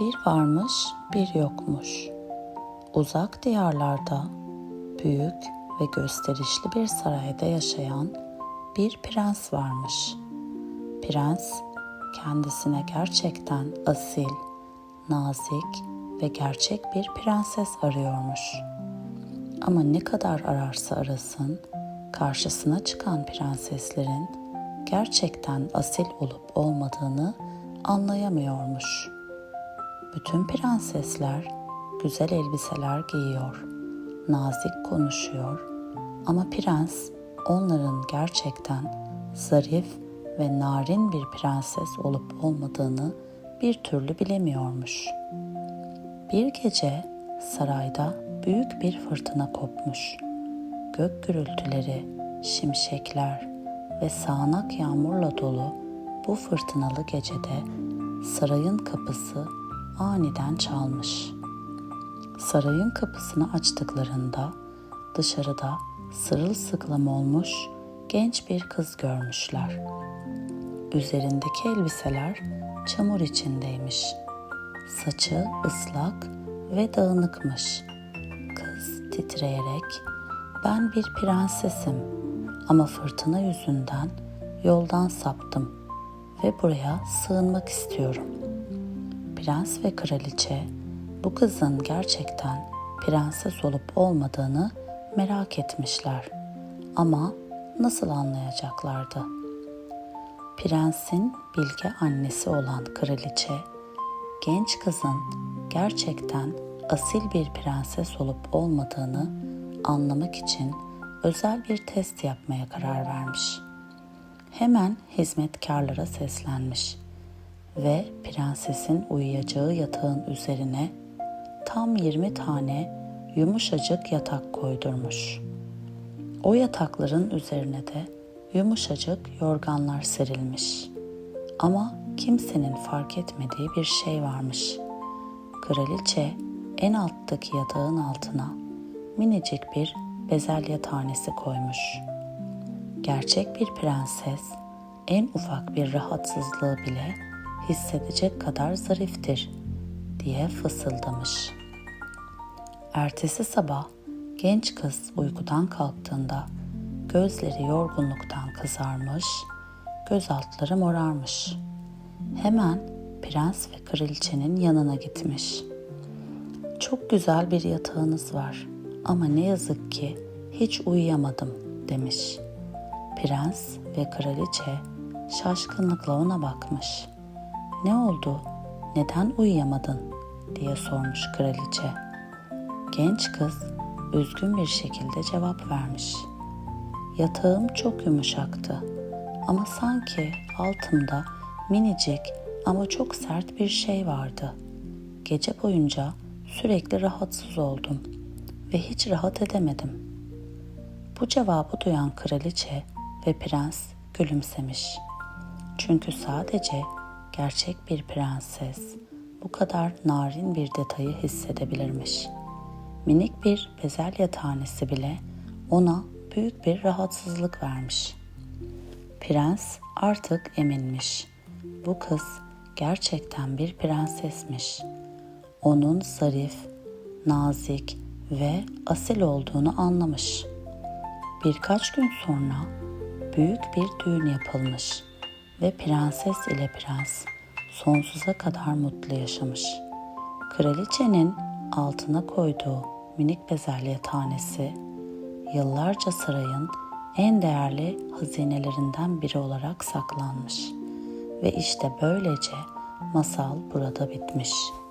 Bir varmış, bir yokmuş. Uzak diyarlarda büyük ve gösterişli bir sarayda yaşayan bir prens varmış. Prens kendisine gerçekten asil, nazik ve gerçek bir prenses arıyormuş. Ama ne kadar ararsa arasın, karşısına çıkan prenseslerin gerçekten asil olup olmadığını anlayamıyormuş. Bütün prensesler güzel elbiseler giyiyor, nazik konuşuyor ama prens onların gerçekten zarif ve narin bir prenses olup olmadığını bir türlü bilemiyormuş. Bir gece sarayda büyük bir fırtına kopmuş. Gök gürültüleri, şimşekler ve sağanak yağmurla dolu bu fırtınalı gecede sarayın kapısı aniden çalmış. Sarayın kapısını açtıklarında dışarıda sırılsıklam olmuş genç bir kız görmüşler. Üzerindeki elbiseler çamur içindeymiş. Saçı ıslak ve dağınıkmış. Kız titreyerek ben bir prensesim ama fırtına yüzünden yoldan saptım ve buraya sığınmak istiyorum. Prens ve kraliçe bu kızın gerçekten prenses olup olmadığını merak etmişler. Ama nasıl anlayacaklardı? Prensin bilge annesi olan kraliçe, genç kızın gerçekten asil bir prenses olup olmadığını anlamak için özel bir test yapmaya karar vermiş. Hemen hizmetkarlara seslenmiş ve prensesin uyuyacağı yatağın üzerine tam 20 tane yumuşacık yatak koydurmuş. O yatakların üzerine de yumuşacık yorganlar serilmiş. Ama kimsenin fark etmediği bir şey varmış. Kraliçe en alttaki yatağın altına minicik bir bezelye tanesi koymuş. Gerçek bir prenses en ufak bir rahatsızlığı bile hissedecek kadar zariftir diye fısıldamış. Ertesi sabah genç kız uykudan kalktığında gözleri yorgunluktan kızarmış, göz altları morarmış. Hemen prens ve kraliçenin yanına gitmiş. Çok güzel bir yatağınız var ama ne yazık ki hiç uyuyamadım demiş. Prens ve kraliçe şaşkınlıkla ona bakmış. Ne oldu? Neden uyuyamadın? diye sormuş kraliçe. Genç kız üzgün bir şekilde cevap vermiş. Yatağım çok yumuşaktı ama sanki altımda minicik ama çok sert bir şey vardı. Gece boyunca sürekli rahatsız oldum ve hiç rahat edemedim. Bu cevabı duyan kraliçe ve prens gülümsemiş. Çünkü sadece gerçek bir prenses bu kadar narin bir detayı hissedebilirmiş. Minik bir bezelye tanesi bile ona büyük bir rahatsızlık vermiş. Prens artık eminmiş. Bu kız gerçekten bir prensesmiş. Onun zarif, nazik ve asil olduğunu anlamış. Birkaç gün sonra büyük bir düğün yapılmış ve prenses ile prens sonsuza kadar mutlu yaşamış. Kraliçenin altına koyduğu minik bezelye tanesi yıllarca sarayın en değerli hazinelerinden biri olarak saklanmış. Ve işte böylece masal burada bitmiş.''